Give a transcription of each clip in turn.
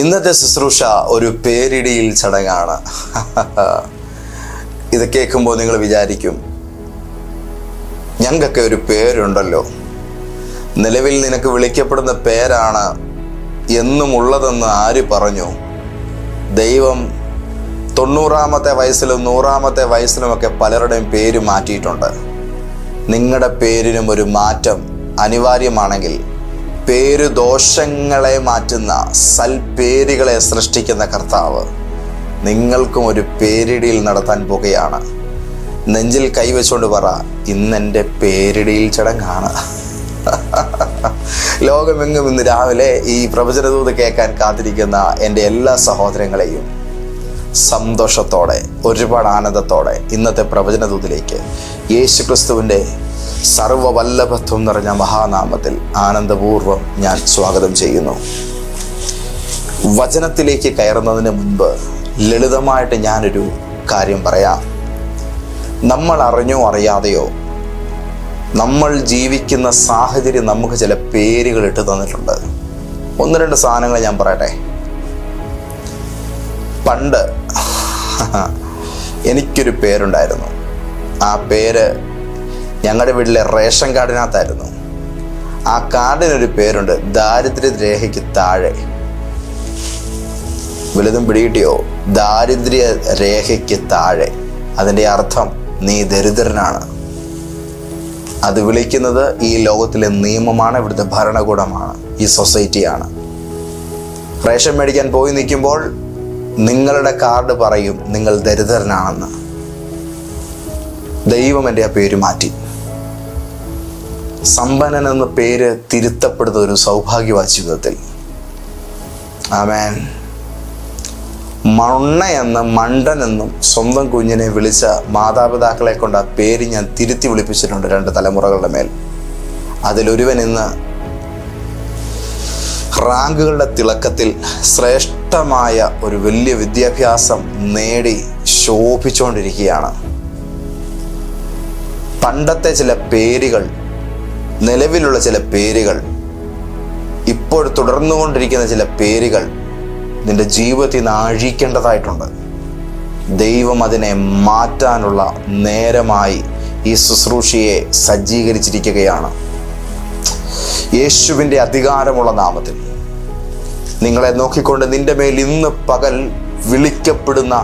ഇന്നത്തെ ശുശ്രൂഷ ഒരു പേരിടിയിൽ ചടങ്ങാണ്. ഇത് കേൾക്കുമ്പോൾ നിങ്ങൾ വിചാരിക്കും ഞങ്ങൾക്കൊക്കെ ഒരു പേരുണ്ടല്ലോ. നിലവിൽ നിനക്ക് വിളിക്കപ്പെടുന്ന പേരാണ് എന്നും ഉള്ളതെന്ന് ആര് പറഞ്ഞു? ദൈവം തൊണ്ണൂറാമത്തെ വയസ്സിലും നൂറാമത്തെ വയസ്സിലുമൊക്കെ പലരുടെയും പേര് മാറ്റിയിട്ടുണ്ട്. നിങ്ങളുടെ പേരിനും ഒരു മാറ്റം അനിവാര്യമാണെങ്കിൽ പേരു ദോഷങ്ങളെ മാറ്റുന്ന സൽപേരുകളെ സൃഷ്ടിക്കുന്ന കർത്താവ് നിങ്ങൾക്കും ഒരു പേരിടിയിൽ നടത്താൻ പോകുകയാണ്. നെഞ്ചിൽ കൈവച്ചുകൊണ്ട് പറ ഇന്നെന്റെ പേരിടിയിൽ ചടങ്ങാണ്. ലോകമെങ്ങും ഇന്ന് രാവിലെ ഈ പ്രവചനദൂത് കേൾക്കാൻ കാത്തിരിക്കുന്ന എന്റെ എല്ലാ സഹോദരങ്ങളെയും സന്തോഷത്തോടെ ഒരുപാട് ആനന്ദത്തോടെ ഇന്നത്തെ പ്രവചനദൂതിലേക്ക് യേശു ക്രിസ്തുവിന്റെ സർവവല്ലഭത്വം നിറഞ്ഞ മഹാനാമത്തിൽ ആനന്ദപൂർവം ഞാൻ സ്വാഗതം ചെയ്യുന്നു. വചനത്തിലേക്ക് കയറുന്നതിന് മുൻപ് ലളിതമായിട്ട് ഞാനൊരു കാര്യം പറയാം. നമ്മൾ അറിഞ്ഞോ അറിയാതെയോ നമ്മൾ ജീവിക്കുന്ന സാഹചര്യം നമുക്ക് ചില പേരുകൾ ഇട്ട് തന്നിട്ടുണ്ട്. ഒന്ന് രണ്ട് സാധനങ്ങൾ ഞാൻ പറയട്ടെ. പണ്ട് എനിക്കൊരു പേരുണ്ടായിരുന്നു. ആ പേര് ഞങ്ങളുടെ വീട്ടിലെ റേഷൻ കാർഡിനകത്തായിരുന്നു. ആ കാർഡിനൊരു പേരുണ്ട് ദാരിദ്ര്യ രേഖയ്ക്ക് താഴെ. വലുതും പിടികിട്ടിയോ? ദാരിദ്ര്യ രേഖയ്ക്ക് താഴെ. അതിന്റെ അർത്ഥം നീ ദരിദ്രനാണ്. അത് വിളിക്കുന്നത് ഈ ലോകത്തിലെ നിയമമാണ് ഇവിടുത്തെ ഭരണകൂടമാണ് ഈ സൊസൈറ്റിയാണ്. റേഷൻ മേടിക്കാൻ പോയി നിൽക്കുമ്പോൾ നിങ്ങളുടെ കാർഡ് പറയും നിങ്ങൾ ദരിദ്രനാണെന്ന്. ദൈവം എന്റെ ആ പേര് മാറ്റി. സമ്പന്നൻ എന്ന പേര് തിരുത്തപ്പെടുന്ന ഒരു സൗഭാഗ്യവാ ജീവിതത്തിൽ ആമേൻ. മണ്ണ എന്ന മണ്ടൻ എന്നും സ്വന്തം കുഞ്ഞിനെ വിളിച്ച മാതാപിതാക്കളെ കൊണ്ട് ആ പേര് ഞാൻ തിരുത്തി വിളിപ്പിച്ചിട്ടുണ്ട് രണ്ട് തലമുറകളുടെ മേൽ. അതിലൊരുവൻ ഇന്ന് റാങ്കുകളുടെ തിളക്കത്തിൽ ശ്രേഷ്ഠമായ ഒരു വലിയ വിദ്യാഭ്യാസം നേടി ശോഭിച്ചുകൊണ്ടിരിക്കുകയാണ്. പണ്ടത്തെ ചില പേരുകൾ നിലവിലുള്ള ചില പേരുകൾ ഇപ്പോൾ തുടർന്നുകൊണ്ടിരിക്കുന്ന ചില പേരുകൾ നിന്റെ ജീവിതത്തിൽ നിന്ന് അഴിക്കേണ്ടതായിട്ടുണ്ട് ദൈവം അതിനെ മാറ്റാനുള്ള നേരമായി ഈ ശുശ്രൂഷയെ സജ്ജീകരിച്ചിരിക്കുകയാണ്. യേശുവിന്റെ അധികാരമുള്ള നാമത്തിൽ. നിങ്ങളെ നോക്കിക്കൊണ്ട് നിന്റെ മേൽ ഇന്ന് പകൽ വിളിക്കപ്പെടുന്ന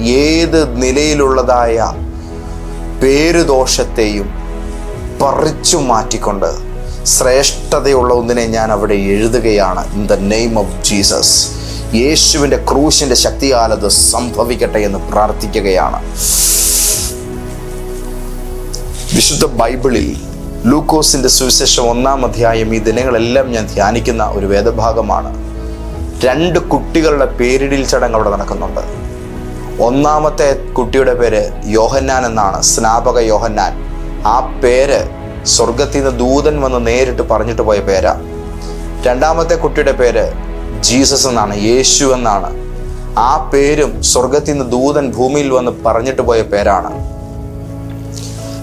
ഏത് നിലയിലുള്ളതായ പേരുദോഷത്തെയും പറിച്ചു മാറ്റിക്കൊണ്ട് ശ്രേഷ്ഠതയുള്ള ഒന്നിനെ ഞാൻ അവിടെ എഴുതുകയാണ്. In the name of Jesus യേശുവിന്റെ ക്രൂശിന്റെ ശക്തിയാൽ അത് സംഭവിക്കട്ടെ എന്ന് പ്രാർത്ഥിക്കുകയാണ്. വിശുദ്ധ ബൈബിളിൽ ലൂക്കോസിന്റെ സുവിശേഷം ഒന്നാം അധ്യായം ഈ ദിനങ്ങളെല്ലാം ഞാൻ ധ്യാനിക്കുന്ന ഒരു വേദഭാഗമാണ്. രണ്ട് കുട്ടികളുടെ പേരിടിൽ ചടങ്ങ് അവിടെ നടക്കുന്നുണ്ട്. ഒന്നാമത്തെ കുട്ടിയുടെ പേര് യോഹന്നാൻ എന്നാണ്. സ്നാപക യോഹന്നാൻ. ആ പേര് സ്വർഗത്തിൽ നിന്ന് ദൂതൻ വന്ന് നേരിട്ട് പറഞ്ഞിട്ട് പോയ പേരാ. രണ്ടാമത്തെ കുട്ടിയുടെ പേര് ജീസസ് എന്നാണ് യേശു എന്നാണ്. ആ പേരും സ്വർഗത്തിൽ നിന്ന് ദൂതൻ ഭൂമിയിൽ വന്ന് പറഞ്ഞിട്ട് പോയ പേരാണ്.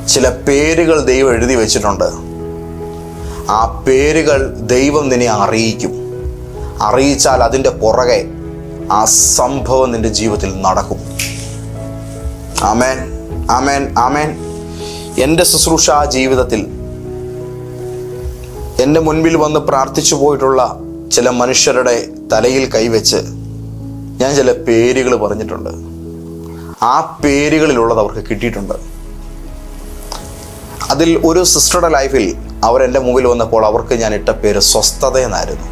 ചില പേരുകൾ ദൈവം എഴുതി വെച്ചിട്ടുണ്ട്. ആ പേരുകൾ ദൈവം നിന്നെ അറിയിക്കും. അറിയിച്ചാൽ അതിന്റെ പുറകെ ആ സംഭവം നിന്റെ ജീവിതത്തിൽ നടക്കും. ആമേൻ ആമേൻ ആമേൻ. എന്റെ ശുശ്രൂഷ ജീവിതത്തിൽ എന്റെ മുൻപിൽ വന്ന് പ്രാർത്ഥിച്ചു പോയിട്ടുള്ള ചില മനുഷ്യരുടെ തലയിൽ കൈവച്ച് ഞാൻ ചില പേരുകൾ പറഞ്ഞിട്ടുണ്ട്. ആ പേരുകളിലുള്ളത് അവർക്ക് കിട്ടിയിട്ടുണ്ട്. അതിൽ ഒരു സിസ്റ്ററുടെ ലൈഫിൽ അവരെന്റെ മുമ്പിൽ വന്നപ്പോൾ അവർക്ക് ഞാൻ ഇട്ട പേര് സ്വസ്ഥത എന്നായിരുന്നു.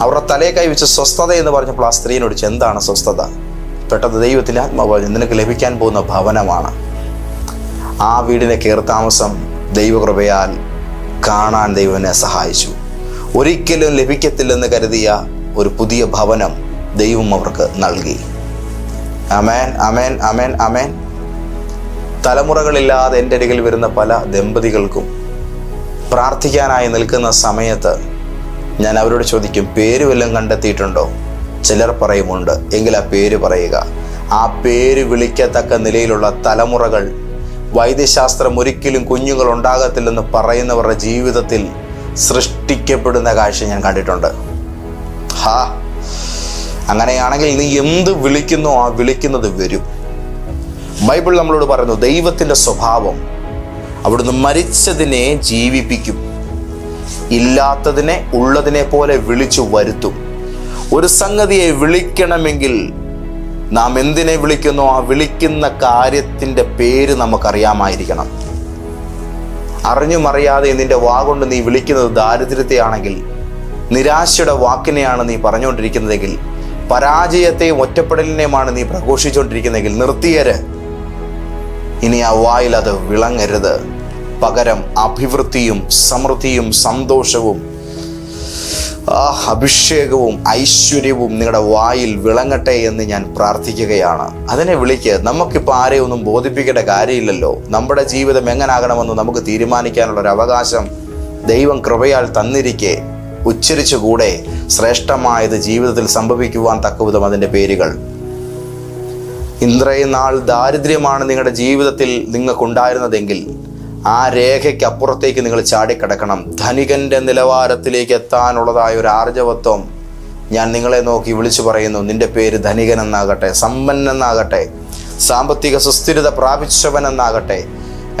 അവരുടെ തലയെ കൈവച്ച് സ്വസ്ഥത എന്ന് പറഞ്ഞപ്പോൾ ആ സ്ത്രീനോട് എന്താണ് സ്വസ്ഥത? പെട്ടെന്ന് ദൈവത്തിന്റെ ആത്മാവ് നിനക്ക് ലഭിക്കാൻ പോകുന്ന ഭവനമാണ്. ആ വീടിനെ കയർത്താമസം ദൈവകൃപയാൽ കാണാൻ ദൈവനെ സഹായിച്ചു. ഒരിക്കലും ലഭിക്കത്തില്ലെന്ന് കരുതിയ ഒരു പുതിയ ഭവനം ദൈവം അവർക്ക് നൽകി. അമേൻ അമേൻ അമേൻ അമേൻ തലമുറകളില്ലാതെ എന്റെ അരികിൽ വരുന്ന പല ദമ്പതികൾക്കും പ്രാർത്ഥിക്കാനായി നിൽക്കുന്ന സമയത്ത് ഞാൻ അവരോട് ചോദിക്കും പേര് വല്ലതും കണ്ടെത്തിയിട്ടുണ്ടോ? ചിലർ പറയുമുണ്ട് എങ്കിൽ ആ പേര് പറയുക. ആ പേര് വിളിക്കത്തക്ക നിലയിലുള്ള തലമുറകൾ വൈദ്യശാസ്ത്രം ഒരിക്കലും കുഞ്ഞുങ്ങൾ ഉണ്ടാകത്തില്ലെന്ന് പറയുന്നവരുടെ ജീവിതത്തിൽ സൃഷ്ടിക്കപ്പെടുന്ന കാഴ്ച ഞാൻ കണ്ടിട്ടുണ്ട്. ഹാ അങ്ങനെയാണെങ്കിൽ നീ എന്ത് വിളിക്കുന്നോ ആ വിളിക്കുന്നത് വരും. ബൈബിൾ നമ്മളോട് പറയുന്നു ദൈവത്തിന്റെ സ്വഭാവം അവിടുന്ന് മരിച്ചതിനെ ജീവിപ്പിക്കും ഇല്ലാത്തതിനെ ഉള്ളതിനെ പോലെ വിളിച്ചു വരുത്തും. ഒരു സംഗതിയെ വിളിക്കണമെങ്കിൽ നാം എന്തിനെ വിളിക്കുന്നു? ആ വിളിക്കുന്ന കാര്യത്തിന്റെ പേര് നമുക്കറിയാമായിരിക്കണം. അറിഞ്ഞും അറിയാതെ നിന്റെ വാ കൊണ്ട് നീ വിളിക്കുന്നത് ദാരിദ്ര്യത്തെയാണെങ്കിൽ നിരാശയുടെ വാക്കിനെയാണ് നീ പറഞ്ഞുകൊണ്ടിരിക്കുന്നതെങ്കിൽ പരാജയത്തെയും ഒറ്റപ്പെടലിനെയുമാണ് നീ പ്രഘോഷിച്ചുകൊണ്ടിരിക്കുന്നതെങ്കിൽ നിർത്തിയര്. ഇനി ആ വായിൽ അത് വിളങ്ങരുത്. പകരം അഭിവൃദ്ധിയും സമൃദ്ധിയും സന്തോഷവും ആ അഭിഷേകവും ഐശ്വര്യവും നിങ്ങളുടെ വായിൽ വിളങ്ങട്ടെ എന്ന് ഞാൻ പ്രാർത്ഥിക്കുകയാണ്. അതിനെ വിളിക്ക്. നമുക്കിപ്പോൾ ആരെയും ഒന്നും ബോധിപ്പിക്കേണ്ട കാര്യമില്ലല്ലോ. നമ്മുടെ ജീവിതം എങ്ങനാകണമെന്ന് നമുക്ക് തീരുമാനിക്കാനുള്ള ഒരു അവകാശം ദൈവം കൃപയാൽ തന്നിരിക്കെ. ഉച്ചരിച്ചുകൂടെ ശ്രേഷ്ഠമായത് ജീവിതത്തിൽ സംഭവിക്കുവാൻ തക്കവിധം അതിന്റെ പേരുകൾ. ഇത്രയും നാൾ ദാരിദ്ര്യമാണ് നിങ്ങളുടെ ജീവിതത്തിൽ നിങ്ങൾക്കുണ്ടായിരുന്നതെങ്കിൽ ആ രേഖയ്ക്ക് അപ്പുറത്തേക്ക് നിങ്ങൾ ചാടിക്കിടക്കണം. ധനികന്റെ നിലവാരത്തിലേക്ക് എത്താനുള്ളതായ ഒരു ആർജവത്വം ഞാൻ നിങ്ങളെ നോക്കി വിളിച്ചു പറയുന്നു. നിന്റെ പേര് ധനികൻ എന്നാകട്ടെ സമ്പന്നൻ എന്നാകട്ടെ സാമ്പത്തിക സുസ്ഥിരത പ്രാപിച്ചവൻ എന്നാകട്ടെ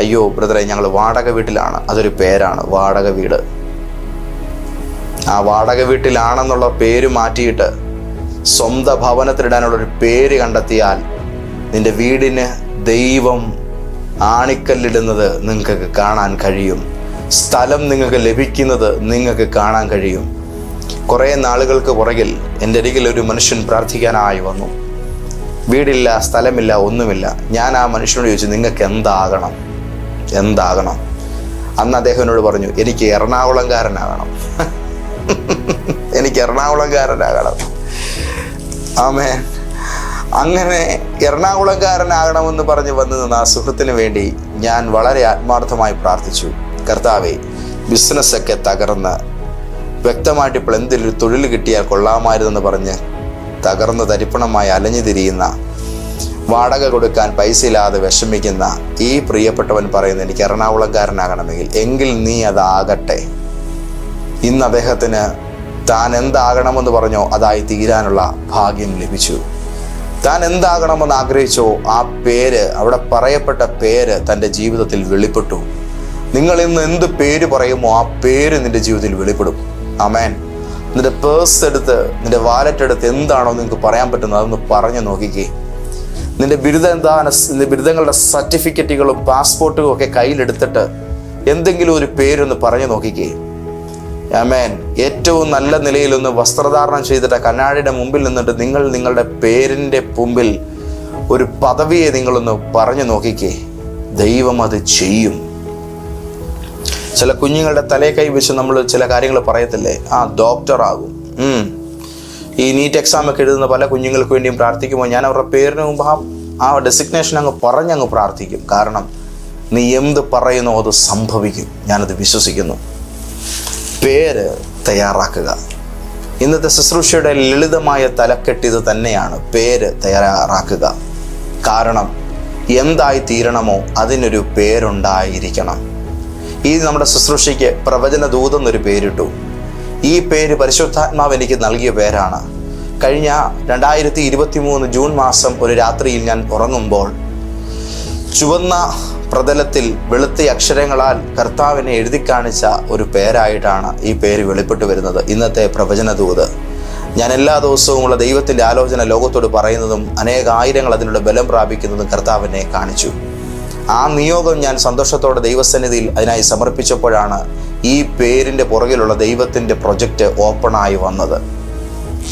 അയ്യോ ബ്രദറെ ഞങ്ങൾ വാടക വീട്ടിലാണ്. അതൊരു പേരാണ് വാടക വീട്. ആ വാടക വീട്ടിലാണെന്നുള്ള പേര് മാറ്റിയിട്ട് സ്വന്തം ഭവനത്തിലിടാനുള്ള ഒരു പേര് കണ്ടെത്തിയാൽ നിന്റെ വീടിന് ദൈവം ആണിക്കല്ലിടുന്നത് നിങ്ങൾക്ക് കാണാൻ കഴിയും. സ്ഥലം നിങ്ങൾക്ക് ലഭിക്കുന്നത് നിങ്ങൾക്ക് കാണാൻ കഴിയും. കുറേ നാളുകൾക്ക് പുറകിൽ എന്റെ അരികിൽ ഒരു മനുഷ്യൻ പ്രാർത്ഥിക്കാനായി വന്നു. വീടില്ല സ്ഥലമില്ല ഒന്നുമില്ല. ഞാൻ ആ മനുഷ്യനോട് ചോദിച്ചു നിങ്ങൾക്ക് എന്താകണം? എന്താകണം? അന്ന് അദ്ദേഹം എന്നോട് പറഞ്ഞു എനിക്ക് എറണാകുളംകാരനാകണം. എനിക്ക് എറണാകുളംകാരനാകണം. ആമേ അങ്ങനെ എറണാകുളംകാരനാകണമെന്ന് പറഞ്ഞ് വന്നു നിന്ന ആ സുഹൃത്തിന് വേണ്ടി ഞാൻ വളരെ ആത്മാർത്ഥമായി പ്രാർത്ഥിച്ചു. കർത്താവെ ബിസിനസ്സൊക്കെ തകർന്ന് വ്യക്തമായിട്ട് ഇപ്പോൾ എന്തെങ്കിലും തൊഴിൽ കിട്ടിയാൽ കൊള്ളാമായിരുന്നെന്ന് പറഞ്ഞ് തകർന്ന് തരിപ്പണമായി അലഞ്ഞു തിരിയുന്ന വാടക കൊടുക്കാൻ പൈസ ഇല്ലാതെ വിഷമിക്കുന്ന ഈ പ്രിയപ്പെട്ടവൻ പറയുന്ന എനിക്ക് എറണാകുളംകാരനാകണമെങ്കിൽ എങ്കിൽ നീ അതാകട്ടെ. ഇന്ന് അദ്ദേഹത്തിന് താൻ എന്താകണമെന്ന് പറഞ്ഞോ അതായി തീരാനുള്ള ഭാഗ്യം ലഭിച്ചു. താൻ എന്താകണമെന്ന് ആഗ്രഹിച്ചോ ആ പേര് അവിടെ പറയപ്പെട്ട പേര് തന്റെ ജീവിതത്തിൽ വെളിപ്പെട്ടു. നിങ്ങൾ ഇന്ന് എന്ത് പേര് പറയുമോ ആ പേര് നിന്റെ ജീവിതത്തിൽ വെളിപ്പെടും. അമേൻ നിന്റെ പേഴ്സ് എടുത്ത് നിന്റെ വാലറ്റ് എടുത്ത് എന്താണോ നിങ്ങൾക്ക് പറയാൻ പറ്റുന്നത് അതൊന്ന് പറഞ്ഞു നോക്കിക്കേ. നിന്റെ ബിരുദ എന്താണ് നിന്റെ ബിരുദങ്ങളുടെ സർട്ടിഫിക്കറ്റുകളും പാസ്പോർട്ടും ഒക്കെ കയ്യിലെടുത്തിട്ട് എന്തെങ്കിലും ഒരു പേരൊന്ന് പറഞ്ഞു നോക്കിക്കേ. ആമേൻ. ഏറ്റവും നല്ല നിലയിലൊന്ന് വസ്ത്രധാരണം ചെയ്തിട്ട് കണ്ണാടിയുടെ മുമ്പിൽ നിന്നിട്ട് നിങ്ങൾ നിങ്ങളുടെ പേരിന്റെ മുമ്പിൽ ഒരു പദവിയെ നിങ്ങളൊന്ന് പറഞ്ഞു നോക്കിക്കേ. ദൈവം അത് ചെയ്യും. ചില കുഞ്ഞുങ്ങളുടെ തലേ കൈ വെച്ച് നമ്മൾ ചില കാര്യങ്ങൾ പറയത്തില്ലേ? ആ ഡോക്ടർ ആകും. ഈ നീറ്റ് എക്സാം ഒക്കെ എഴുതുന്ന പല കുഞ്ഞുങ്ങൾക്ക് വേണ്ടിയും പ്രാർത്ഥിക്കുമ്പോൾ ഞാൻ അവരുടെ പേരിന് മുമ്പ് ആ ആ ഡെസിഗ്നേഷൻ അങ്ങ് പറഞ്ഞങ്ങ് പ്രാർത്ഥിക്കും. കാരണം നീ എന്ത് പറയുന്നോ അത് സംഭവിക്കും. ഞാനത് വിശ്വസിക്കുന്നു. പേര് തയ്യാറാക്കുക. ഇന്നത്തെ ശുശ്രൂഷയുടെ ലളിതമായ തലക്കെട്ട് ഇത് തന്നെയാണ്. പേര് തയ്യാറാക്കുക. കാരണം എന്തായി തീരണമോ അതിനൊരു പേരുണ്ടായിരിക്കണം. ഈ നമ്മുടെ ശുശ്രൂഷയ്ക്ക് പ്രവചന ദൂതെന്നൊരു പേരിട്ടു. ഈ പേര് പരിശുദ്ധാത്മാവ് എനിക്ക് നൽകിയ പേരാണ്. കഴിഞ്ഞ രണ്ടായിരത്തി ഇരുപത്തി മൂന്ന് ജൂൺ മാസം ഒരു രാത്രിയിൽ ഞാൻ ഉറങ്ങുമ്പോൾ ചുവന്ന പ്രതലത്തിൽ വെളുത്ത അക്ഷരങ്ങളാൽ കർത്താവിനെ എഴുതി കാണിച്ച ഒരു പേരായിട്ടാണ് ഈ പേര് വെളിപ്പെട്ടു വരുന്നത്. ഇന്നത്തെ പ്രവചന പ്രവചനദൂത് ഞാൻ എല്ലാ ദിവസവും ഉള്ള ദൈവത്തിന്റെ ആലോചന ലോകത്തോട് പറയുന്നതും അനേകായിരങ്ങൾ അതിനുള്ള ബലം പ്രാപിക്കുന്നതും കർത്താവിനെ കാണിച്ചു. ആ നിയോഗം ഞാൻ സന്തോഷത്തോടെ ദൈവസന്നിധിയിൽ അതിനായി സമർപ്പിച്ചപ്പോഴാണ് ഈ പേരിന്റെ പുറകിലുള്ള ദൈവത്തിന്റെ പ്രൊജക്റ്റ് ഓപ്പണായി വന്നത്.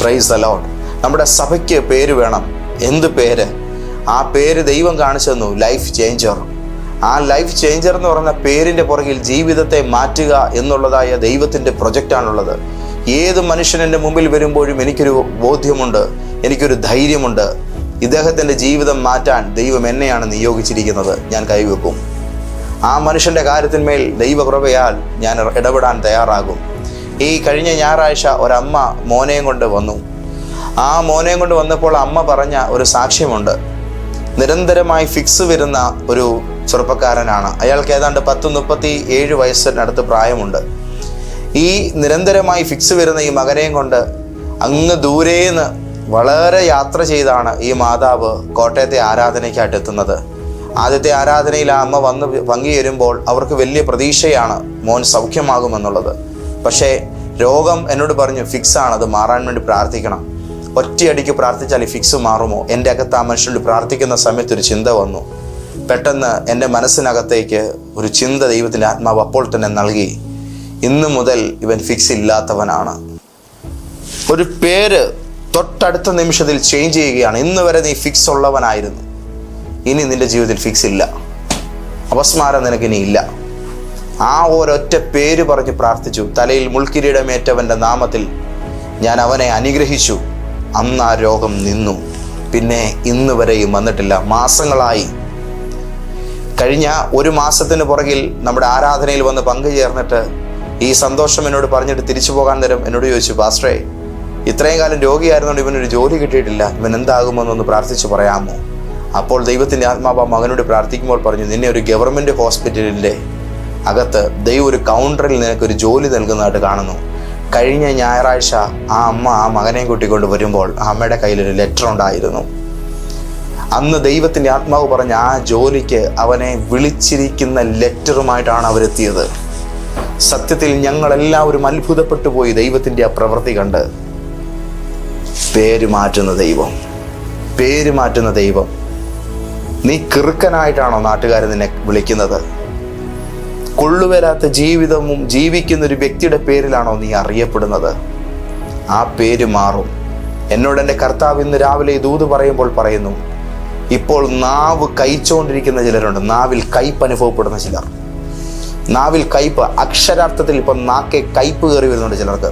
പ്രൈസ് അലോട്ട് നമ്മുടെ സഭയ്ക്ക് പേര് വേണം. എന്ത് പേര്? ആ പേര് ദൈവം കാണിച്ചു തന്നു ലൈഫ് ചേഞ്ചർ ആ ലൈഫ് ചേഞ്ചർ എന്ന് പറഞ്ഞ പേരിന്റെ പുറകിൽ ജീവിതത്തെ മാറ്റുക എന്നുള്ളതായ ദൈവത്തിന്റെ പ്രൊജക്റ്റാണുള്ളത് ഏത് മനുഷ്യൻ എന്റെ മുമ്പിൽ വരുമ്പോഴും എനിക്കൊരു ബോധ്യമുണ്ട് എനിക്കൊരു ധൈര്യമുണ്ട്. ഇദ്ദേഹത്തിന്റെ ജീവിതം മാറ്റാൻ ദൈവം എന്നെയാണ് നിയോഗിച്ചിരിക്കുന്നത്. ഞാൻ കൈവെക്കും. ആ മനുഷ്യന്റെ കാര്യത്തിന്മേൽ ദൈവകൃപയാൽ ഞാൻ ഇടപെടാൻ തയ്യാറാകും. ഈ കഴിഞ്ഞ ഞായറാഴ്ച ഒരമ്മ മോനെയും കൊണ്ട് വന്നു. ആ മോനെയും കൊണ്ട് വന്നപ്പോൾ അമ്മ പറഞ്ഞ ഒരു സാക്ഷ്യമുണ്ട്. നിരന്തരമായി ഫിക്സ് വരുന്ന ഒരു ചെറുപ്പക്കാരനാണ്. അയാൾക്ക് ഏതാണ്ട് പത്ത് മുപ്പത്തി ഏഴ് വയസ്സിനടുത്ത് പ്രായമുണ്ട്. ഈ നിരന്തരമായി ഫിക്സ് വരുന്ന ഈ മകനെയും കൊണ്ട് അങ്ങ് ദൂരേന്ന് വളരെ യാത്ര ചെയ്താണ് ഈ മാതാവ് കോട്ടയത്തെ ആരാധനയ്ക്കായിട്ട് എത്തുന്നത്. ആദ്യത്തെ ആരാധനയിൽ ആ അമ്മ വന്ന് പങ്കുചേരുമ്പോൾ അവർക്ക് വലിയ പ്രതീക്ഷയാണ് മോൻ സൗഖ്യമാകുമെന്നുള്ളത്. പക്ഷേ രോഗം എന്നോട് പറഞ്ഞു ഫിക്സ് ആണ് അത് മാറാൻ വേണ്ടി പ്രാർത്ഥിക്കണം. ഒറ്റയടിക്ക് പ്രാർത്ഥിച്ചാൽ ഈ ഫിക്സ് മാറുമോ? എന്റെ അകത്ത് ആ മനുഷ്യനോട് പ്രാർത്ഥിക്കുന്ന സമയത്ത് ഒരു ചിന്ത വന്നു. പെട്ടെന്ന് എന്റെ മനസ്സിനകത്തേക്ക് ഒരു ചിന്ത ദൈവത്തിന്റെ ആത്മാവ് അപ്പോൾ തന്നെ നൽകി. ഇന്നു മുതൽ ഇവൻ ഫിക്സ് ഇല്ലാത്തവനാണ്. ഒരു പേര് തൊട്ടടുത്ത നിമിഷത്തിൽ ചേഞ്ച് ചെയ്യുകയാണ്. ഇന്ന് വരെ നീ ഫിക്സ് ഉള്ളവനായിരുന്നു. ഇനി നിന്റെ ജീവിതത്തിൽ ഫിക്സ് ഇല്ല. അപസ്മാരം നിനക്കിനി ഇല്ല. ആ ഒരൊറ്റ പേര് പറഞ്ഞ് പ്രാർത്ഥിച്ചു. തലയിൽ മുൾക്കിരീടമേറ്റവന്റെ നാമത്തിൽ ഞാൻ അവനെ അനുഗ്രഹിച്ചു. അന്ന് ആ രോഗം നിന്നു. പിന്നെ ഇന്ന് വരെയും വന്നിട്ടില്ല. മാസങ്ങളായി കഴിഞ്ഞ ഒരു മാസത്തിന് പുറകിൽ നമ്മുടെ ആരാധനയിൽ വന്ന് പങ്കുചേർന്നിട്ട് ഈ സന്തോഷം എന്നോട് പറഞ്ഞിട്ട് തിരിച്ചു പോകാൻ നേരം എന്നോട് ചോദിച്ചു പാസ്റ്ററേ ഇത്രയും കാലം രോഗിയായിരുന്നുകൊണ്ട് ഇവനൊരു ജോലി കിട്ടിയിട്ടില്ല. ഇവൻ എന്താകുമെന്നൊന്ന് പ്രാർത്ഥിച്ചു പറയാമോ? അപ്പോൾ ദൈവത്തിന്റെ ആത്മാവ് മകനോട് പ്രാർത്ഥിക്കുമ്പോൾ പറഞ്ഞു നിന്നെ ഒരു ഗവൺമെന്റ് ഹോസ്പിറ്റലിന്റെ അകത്ത് ദൈവം ഒരു കൗണ്ടറിൽ നിനക്കൊരു ജോലി നൽകുന്നതായിട്ട് കാണുന്നു. കഴിഞ്ഞ ഞായറാഴ്ച ആ അമ്മ ആ മകനെയും കൂട്ടിക്കൊണ്ട് വരുമ്പോൾ ആ അമ്മയുടെ കയ്യിലൊരു ലെറ്റർ ഉണ്ടായിരുന്നു. അന്ന് ദൈവത്തിന്റെ ആത്മാവ് പറഞ്ഞ ആ ജോലിക്ക് അവനെ വിളിച്ചിരിക്കുന്ന ലെറ്ററുമായിട്ടാണ് അവരെത്തിയത്. സത്യത്തിൽ ഞങ്ങളെല്ലാവരും അത്ഭുതപ്പെട്ടു പോയി ദൈവത്തിന്റെ ആ പ്രവൃത്തി കണ്ട്. പേര് മാറ്റുന്ന ദൈവം. പേര് മാറ്റുന്ന ദൈവം. നീ കിറുക്കനായിട്ടാണോ നാട്ടുകാർ നിന്നെ വിളിക്കുന്നത്? കൊള്ളുവരാത്ത ജീവിതവും ജീവിക്കുന്ന ഒരു വ്യക്തിയുടെ പേരിലാണോ നീ അറിയപ്പെടുന്നത്? ആ പേര് മാറും. എന്നോട് എന്റെ കർത്താവ് ഇന്ന് രാവിലെ ദൂത് പറയുമ്പോൾ പറയുന്നു ഇപ്പോൾ നാവ് കഴിച്ചുകൊണ്ടിരിക്കുന്ന ചിലരുണ്ട്. നാവിൽ കയ്പ് അനുഭവപ്പെടുന്ന ചിലർ. നാവിൽ കയ്പ് അക്ഷരാർത്ഥത്തിൽ ഇപ്പം നാക്കെ കയ്പ് കയറി വരുന്നുണ്ട് ചിലർക്ക്.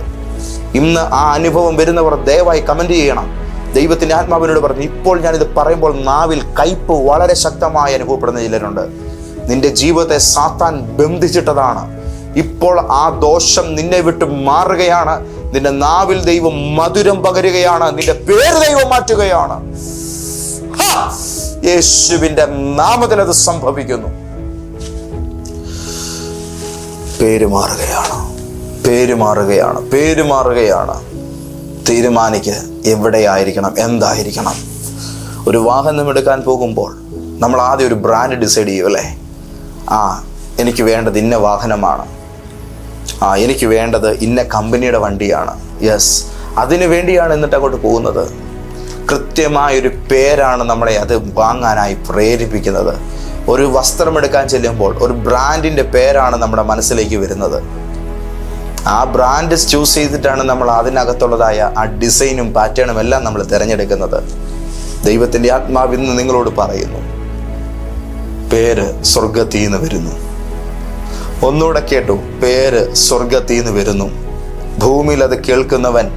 ഇന്ന് ആ അനുഭവം വരുന്നവർ ദയവായി കമന്റ് ചെയ്യണം. ദൈവത്തിന്റെ ആത്മാവിനോട് പറഞ്ഞു ഇപ്പോൾ ഞാനിത് പറയുമ്പോൾ നാവിൽ കയ്പ് വളരെ ശക്തമായി അനുഭവപ്പെടുന്ന ചിലരുണ്ട്. നിന്റെ ജീവിതത്തെ സാത്താൻ ബന്ധിച്ചിട്ടതാണ്. ഇപ്പോൾ ആ ദോഷം നിന്നെ വിട്ട് മാറുകയാണ്. നിന്റെ നാവിൽ ദൈവം മധുരം പകരുകയാണ്. നിന്റെ പേര് ദൈവം മാറ്റുകയാണ്! യേശുവിന്റെ നാമത്തിൽ അത് സംഭവിക്കുന്നു. പേര് മാറുകയാണ് പേര് മാറുകയാണ് പേര് മാറുകയാണ് തീരുമാനിക്ക് എവിടെയായിരിക്കണം? എന്തായിരിക്കണം? ഒരു വാഹനം എടുക്കാൻ പോകുമ്പോൾ നമ്മൾ ആദ്യം ഒരു ബ്രാൻഡ് ഡിസൈഡ് ചെയ്യും അല്ലേ? ആ എനിക്ക് വേണ്ടത് ഇന്ന വാഹനമാണ്. ആ എനിക്ക് വേണ്ടത് ഇന്ന കമ്പനിയുടെ വണ്ടിയാണ്. യെസ് അതിനു വേണ്ടിയാണ് എന്നിട്ട് അങ്ങോട്ട് പോകുന്നത്? കൃത്യമായൊരു പേരാണ് നമ്മളെ അത് വാങ്ങാനായി പ്രേരിപ്പിക്കുന്നത്. ഒരു വസ്ത്രമെടുക്കാൻ ചെല്ലുമ്പോൾ ഒരു ബ്രാൻഡിന്റെ പേരാണ് നമ്മുടെ മനസ്സിലേക്ക് വരുന്നത്. ആ ബ്രാൻഡ് ചൂസ് ചെയ്തിട്ടാണ് നമ്മൾ അതിനകത്തുള്ളതായ ആ ഡിസൈനും പാറ്റേണും എല്ലാം നമ്മൾ തിരഞ്ഞെടുക്കുന്നത്. ദൈവത്തിന്റെ ആത്മാവ് ഇന്ന് നിങ്ങളോട് പറയുന്നു. പേര് സ്വർഗത്തിൽ നിന്ന് വരുന്നു. ഒന്നുകൂടെ കേട്ടു. പേര് സ്വർഗത്തിൽ നിന്ന് വരുന്നു. ഭൂമിയിൽ അത് കേൾക്കുന്നവൻ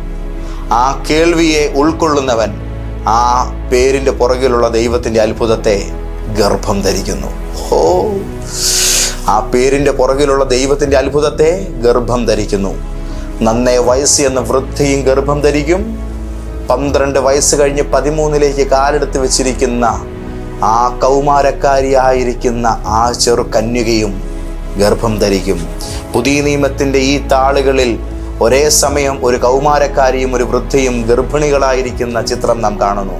ആ കേൾവിയെ ഉൾക്കൊള്ളുന്നവൻ ആ പേരിന്റെ പുറകിലുള്ള ദൈവത്തിന്റെ അത്ഭുതത്തെ ഗർഭം ധരിക്കുന്നു. ഹോ. ആ പേരിന്റെ പുറകിലുള്ള ദൈവത്തിന്റെ അത്ഭുതത്തെ ഗർഭം ധരിക്കുന്നു. നന്നേ വയസ്സ് എന്ന വൃദ്ധയും ഗർഭം ധരിക്കും. പന്ത്രണ്ട് വയസ്സ് കഴിഞ്ഞ് പതിമൂന്നിലേക്ക് കാലെടുത്ത് വെച്ചിരിക്കുന്ന ആ കൗമാരക്കാരിയായിരിക്കുന്ന ആ ചെറു കന്യകയും ഗർഭം ധരിക്കും. പുതിയ നിയമത്തിന്റെ ഈ താളുകളിൽ ഒരേ സമയം ഒരു കൗമാരക്കാരിയും ഒരു വൃദ്ധയും ഗർഭിണികളായിരിക്കുന്ന ചിത്രം നാം കാണുന്നു.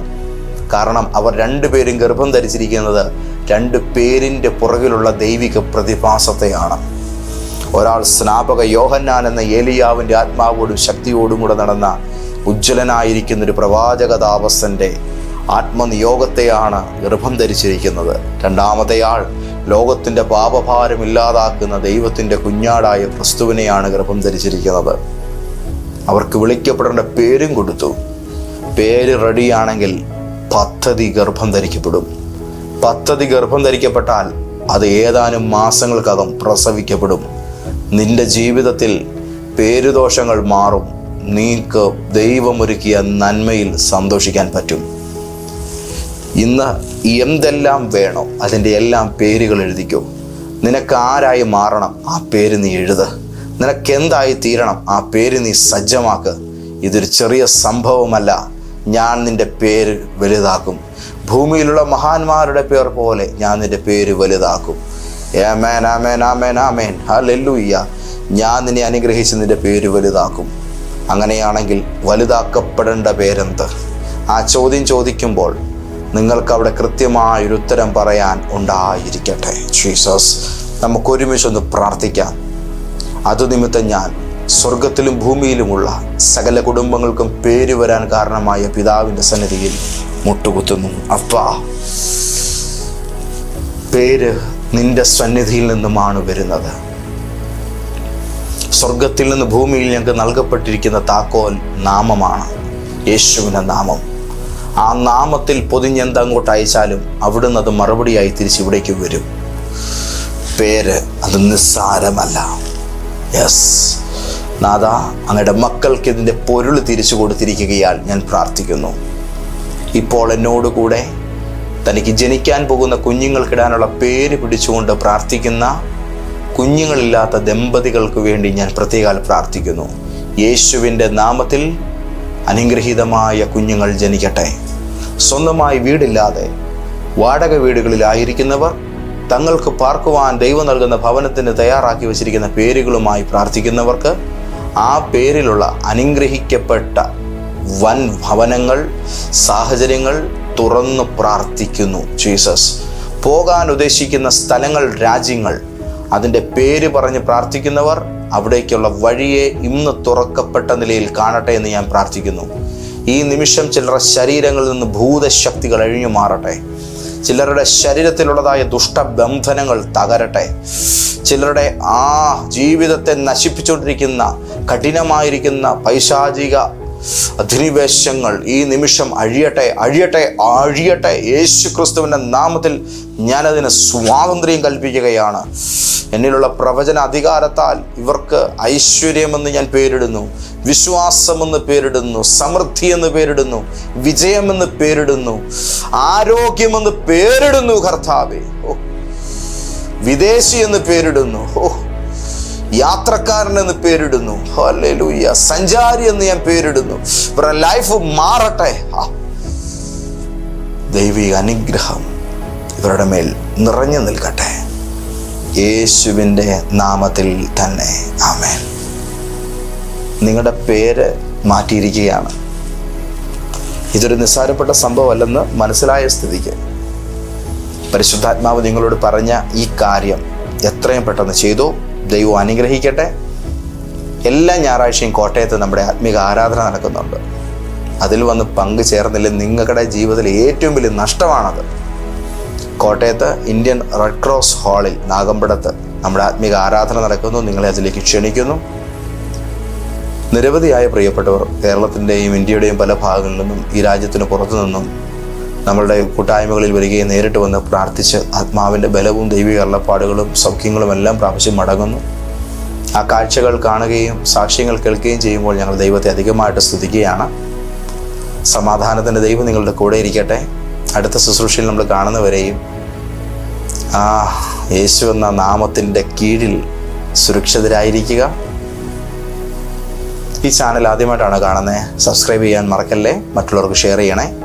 കാരണം അവർ രണ്ടുപേരും ഗർഭം ധരിച്ചിരിക്കുന്നത് രണ്ട് പേരിന്റെ പുറകിലുള്ള ദൈവിക പ്രതിഭാസത്തെയാണ്. ഒരാൾ സ്നാപക യോഹന്നാൻ എന്ന ഏലിയാവിന്റെ ആത്മാവോടും ശക്തിയോടും കൂടെ നടന്ന ഉജ്ജ്വലനായിരിക്കുന്ന ഒരു പ്രവാചകതാപസ്ഥന്റെ ആത്മനിയോഗത്തെയാണ് ഗർഭം ധരിച്ചിരിക്കുന്നത്. രണ്ടാമത്തെ ആൾ ലോകത്തിന്റെ പാപഭാരം ഇല്ലാതാക്കുന്ന ദൈവത്തിന്റെ കുഞ്ഞാടായ ക്രിസ്തുവിനെയാണ് ഗർഭം ധരിച്ചിരിക്കുന്നത്. അവർക്ക് വിളിക്കപ്പെടേണ്ട പേരും കൊടുത്തു. പേര് റെഡിയാണെങ്കിൽ പദ്ധതി ഗർഭം ധരിക്കപ്പെടും. പദ്ധതി ഗർഭം ധരിക്കപ്പെട്ടാൽ അത് ഏതാനും മാസങ്ങൾക്കകം പ്രസവിക്കപ്പെടും. നിന്റെ ജീവിതത്തിൽ പേരുദോഷങ്ങൾ മാറും. നീക്ക് ദൈവമൊരുക്കിയ നന്മയിൽ സന്തോഷിക്കാൻ പറ്റും. ഇന്ന് എന്തെല്ലാം വേണോ അതിന്റെ എല്ലാം പേരുകൾ എഴുതിക്കോ. നിനക്ക് ആരായി മാറണം? ആ പേര് നീ എഴുത്. നിനക്ക് എന്തായി തീരണം? ആ പേര് നീ സജ്ജമാക്ക്. ഇതൊരു ചെറിയ സംഭവമല്ല. ഞാൻ നിന്റെ പേര് വലുതാക്കും. ഭൂമിയിലുള്ള മഹാന്മാരുടെ പേർ പോലെ ഞാൻ നിന്റെ പേര് വലുതാക്കും. ആമേൻ ആമേൻ ആമേൻ ആമേൻ. ഹല്ലേലൂയ്യ. ഞാൻ നിന്നെ അനുഗ്രഹിച്ച് നിന്റെ പേര് വലുതാക്കും. അങ്ങനെയാണെങ്കിൽ വലുതാക്കപ്പെടേണ്ട പേരെന്ത്? ആ ചോദ്യം ചോദിക്കുമ്പോൾ നിങ്ങൾക്ക് അവിടെ കൃത്യമായൊരു ഉത്തരം പറയാൻ ഉണ്ടായിരിക്കട്ടെ. ജീസസ് നമുക്ക് ഒരുമിച്ച് ഒന്ന് പ്രാർത്ഥിക്കാം. അതുനിമിത്തം ഞാൻ സ്വർഗത്തിലും ഭൂമിയിലുമുള്ള സകല കുടുംബങ്ങൾക്കും പേര് വരാൻ കാരണമായ പിതാവിന്റെ സന്നിധിയിൽ മുട്ടുകുത്തുന്നു. അപ്പാ പേര് നിന്റെ സന്നിധിയിൽ നിന്നുമാണ് വരുന്നത്. സ്വർഗത്തിൽ നിന്ന് ഭൂമിയിൽ ഞങ്ങൾക്ക് നൽകപ്പെട്ടിരിക്കുന്ന താക്കോൽ നാമമാണ്. യേശുവിന്റെ നാമം. ആ നാമത്തിൽ പൊതിഞ്ഞെന്ത് അങ്ങോട്ട് അയച്ചാലും അവിടുന്ന് അത് മറുപടിയായി തിരിച്ച് ഇവിടേക്ക് വരും. പേര് അത് നിസ്സാരമല്ല. യെസ് നാഥ അങ്ങയുടെ മക്കൾക്ക് ഇതിന്റെ പൊരുൾ തിരിച്ചു കൊടുത്തിരിക്കുകയാൽ ഞാൻ പ്രാർത്ഥിക്കുന്നു. ഇപ്പോൾ എന്നോട് കൂടെ തനിക്ക് ജനിക്കാൻ പോകുന്ന കുഞ്ഞുങ്ങൾക്കിടാനുള്ള പേര് പിടിച്ചുകൊണ്ട് പ്രാർത്ഥിക്കുന്ന കുഞ്ഞുങ്ങളില്ലാത്ത ദമ്പതികൾക്ക് വേണ്ടി ഞാൻ പ്രത്യേകാൽ പ്രാർത്ഥിക്കുന്നു. യേശുവിന്റെ നാമത്തിൽ അനുഗ്രഹീതമായ കുഞ്ഞുങ്ങൾ ജനിക്കട്ടെ. സ്വന്തമായി വീടില്ലാതെ വാടക വീടുകളിലായിരിക്കുന്നവർ തങ്ങൾക്ക് പാർക്കുവാൻ ദൈവം നൽകുന്ന ഭവനത്തിന് തയ്യാറാക്കി വച്ചിരിക്കുന്ന പേരുകളുമായി പ്രാർത്ഥിക്കുന്നവർക്ക് ആ പേരിലുള്ള അനുഗ്രഹിക്കപ്പെട്ട വൻ ഭവനങ്ങൾ സാഹചര്യങ്ങൾ തുറന്നു പ്രാർത്ഥിക്കുന്നു ജീസസ്. പോകാൻ ഉദ്ദേശിക്കുന്ന സ്ഥലങ്ങൾ രാജ്യങ്ങൾ അതിന്റെ പേര് പറഞ്ഞ് പ്രാർത്ഥിക്കുന്നവർ അവിടേക്കുള്ള വഴിയെ ഇന്ന് തുറക്കപ്പെട്ട നിലയിൽ കാണട്ടെ എന്ന് ഞാൻ പ്രാർത്ഥിക്കുന്നു. ഈ നിമിഷം ചിലരുടെ ശരീരങ്ങളിൽ നിന്ന് ഭൂതശക്തികൾ അഴിഞ്ഞു മാറട്ടെ. ചിലരുടെ ശരീരത്തിലുള്ളതായ ദുഷ്ടബന്ധനങ്ങൾ തകരട്ടെ. ചിലരുടെ ആ ജീവിതത്തെ നശിപ്പിച്ചുകൊണ്ടിരിക്കുന്ന കഠിനമായിരിക്കുന്ന പൈശാചിക അധിനിവേശങ്ങൾ ഈ നിമിഷം അഴിയട്ടെ അഴിയട്ടെ അഴിയട്ടെ. യേശു ക്രിസ്തുവിന്റെ നാമത്തിൽ ഞാനതിന് സ്വാതന്ത്ര്യം കൽപ്പിക്കുകയാണ്. എന്നിലുള്ള പ്രവചന അധികാരത്താൽ ഇവർക്ക് ഐശ്വര്യമെന്ന് ഞാൻ പേരിടുന്നു വിശ്വാസമെന്ന് പേരിടുന്നു സമൃദ്ധി എന്ന് പേരിടുന്നു വിജയമെന്ന് പേരിടുന്നു ആരോഗ്യമെന്ന് പേരിടുന്നു കർത്താവേ. വിദേശി എന്ന് പേരിടുന്നു. ഓ യാത്രക്കാരൻ എന്ന് പേരിടുന്നു സഞ്ചാരി എന്ന് ഞാൻ പേരിടുന്നു. ഇവരുടെ ലൈഫ് മാറട്ടെ. ദൈവിക അനുഗ്രഹം ഇവരുടെ മേൽ നിറഞ്ഞു നിൽക്കട്ടെ. യേശുവിന്റെ നാമത്തിൽ തന്നെ. ആമേൻ. നിങ്ങളുടെ പേര് മാറ്റിയിരിക്കുകയാണ്. ഇതൊരു നിസ്സാരപ്പെട്ട സംഭവമല്ലെന്ന് മനസ്സിലായ സ്ഥിതിക്ക്. പരിശുദ്ധാത്മാവ് നിങ്ങളോട് പറഞ്ഞ ഈ കാര്യം എത്രയും പെട്ടെന്ന് ചെയ്തു. ദൈവം അനുഗ്രഹിക്കട്ടെ. എല്ലാ ഞായറാഴ്ചയും കോട്ടയത്ത് നമ്മുടെ ആത്മീക ആരാധന നടക്കുന്നുണ്ട്. അതിൽ വന്ന് പങ്കു ചേർന്നില്ല നിങ്ങളുടെ ജീവിതത്തിൽ ഏറ്റവും വലിയ നഷ്ടമാണത്. കോട്ടയത്ത് ഇന്ത്യൻ റെഡ് ക്രോസ് ഹാളിൽ നാഗമ്പടത്ത് നമ്മുടെ ആത്മീക ആരാധന നടക്കുന്നു. നിങ്ങളെ അതിലേക്ക് ക്ഷണിക്കുന്നു. നിരവധിയായ പ്രിയപ്പെട്ടവർ കേരളത്തിന്റെയും ഇന്ത്യയുടെയും പല ഭാഗങ്ങളിൽ നിന്നും ഈ രാജ്യത്തിന് പുറത്തു നിന്നും നമ്മളുടെ കൂട്ടായ്മകളിൽ വരികയും നേരിട്ട് വന്ന് പ്രാർത്ഥിച്ച് ആത്മാവിന്റെ ബലവും ദൈവിക അള്ളപ്പാടുകളും സൗഖ്യങ്ങളും എല്ലാം പ്രാപിച്ച് മടങ്ങുന്നു. ആ കാഴ്ചകൾ കാണുകയും സാക്ഷ്യങ്ങൾ കേൾക്കുകയും ചെയ്യുമ്പോൾ ഞങ്ങൾ ദൈവത്തെ അധികമായിട്ട് സ്തുതിക്കുകയാണ്. സമാധാനത്തിന്റെ ദൈവം നിങ്ങളുടെ കൂടെ ഇരിക്കട്ടെ. അടുത്ത ശുശ്രൂഷയിൽ നമ്മൾ കാണുന്നവരെയും ആ യേശു എന്ന നാമത്തിന്റെ കീഴിൽ സുരക്ഷിതരായിരിക്കുക. ഈ ചാനൽ ആദ്യമായിട്ടാണ് കാണുന്നത്. സബ്സ്ക്രൈബ് ചെയ്യാൻ മറക്കല്ലേ? മറ്റുള്ളവർക്ക് ഷെയർ ചെയ്യണേ.